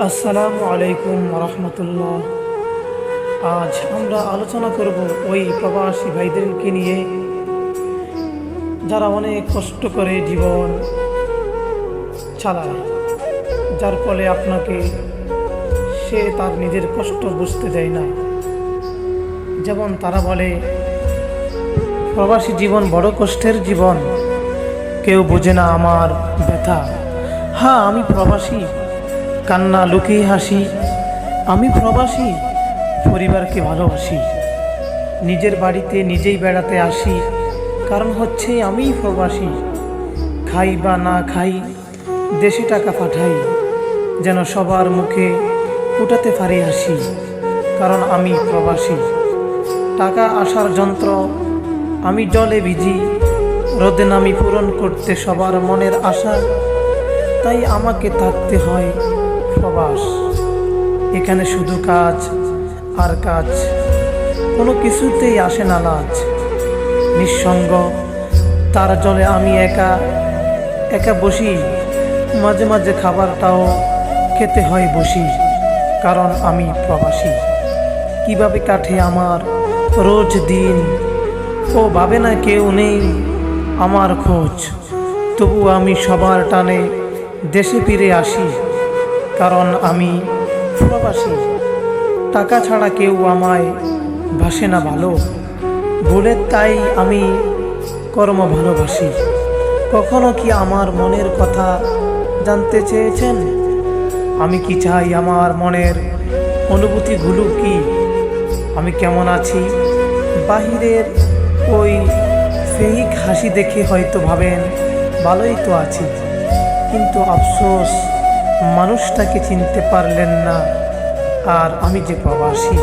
আসসালামু আলাইকুম রহমতুল্লাহ আজ আমরা আলোচনা করব ওই প্রবাসী ভাইদেরকে নিয়ে, যারা অনেক কষ্ট করে জীবন চালায়, যার ফলে আপনাকে সে তার নিজের কষ্ট বুঝতে দেয় না। যেমন তারা বলে, প্রবাসী জীবন বড় কষ্টের জীবন, কেউ বোঝে না আমার ব্যথা। হ্যাঁ আমি প্রবাসী। কান্না লুকিয়ে হাসি। আমি প্রবাসী, পরিবারকে ভালোবাসি। নিজের বাড়িতে নিজেই বেড়াতে আসি। কারণ হচ্ছে আমিই প্রবাসী। খাই বা না খাই, দেশে টাকা পাঠাই, যেন সবার মুখে ফুটাতে পারি হাসি। কারণ আমি প্রবাসী। টাকা আসার যন্ত্র, আমি জলে ভিজি। রোদে নামি পূরণ করতে সবার মনের আশা। তাই আমাকে থাকতে হয়। প্রবাস এখানে শুধু কাজ আর কাজ। কোনো কিছুতেই আসে না লাজ। নিঃসঙ্গ, তার জলে আমি একা একা বসি। মাঝে মাঝে খাবারটাও খেতে হয় বসি, কারণ আমি প্রবাসী। কীভাবে কাটে আমার রোজ দিন? ও ভাবে না কেউ নেই আমার খোঁজ। তবু আমি সবার টানে দেশে ফিরে আসি। কারণ আমি প্রবাসী টাকা ছাড়া কেউ আমায় ভাসে না ভালো। বলে তাই আমি কর্ম ভালোবাসি। কখনো কি আমার মনের কথা জানতে চেয়েছেন? আমি কি চাই আমার মনের অনুভূতিগুলো কি? আমি কেমন আছি? বাহিরের ওই ফেহিক হাসি দেখে হয়তো ভাবেন, ভালোই তো আছি। কিন্তু আফসোস মানুষটাকে চিনতে পারলেন না। আর আমি যে প্রবাসী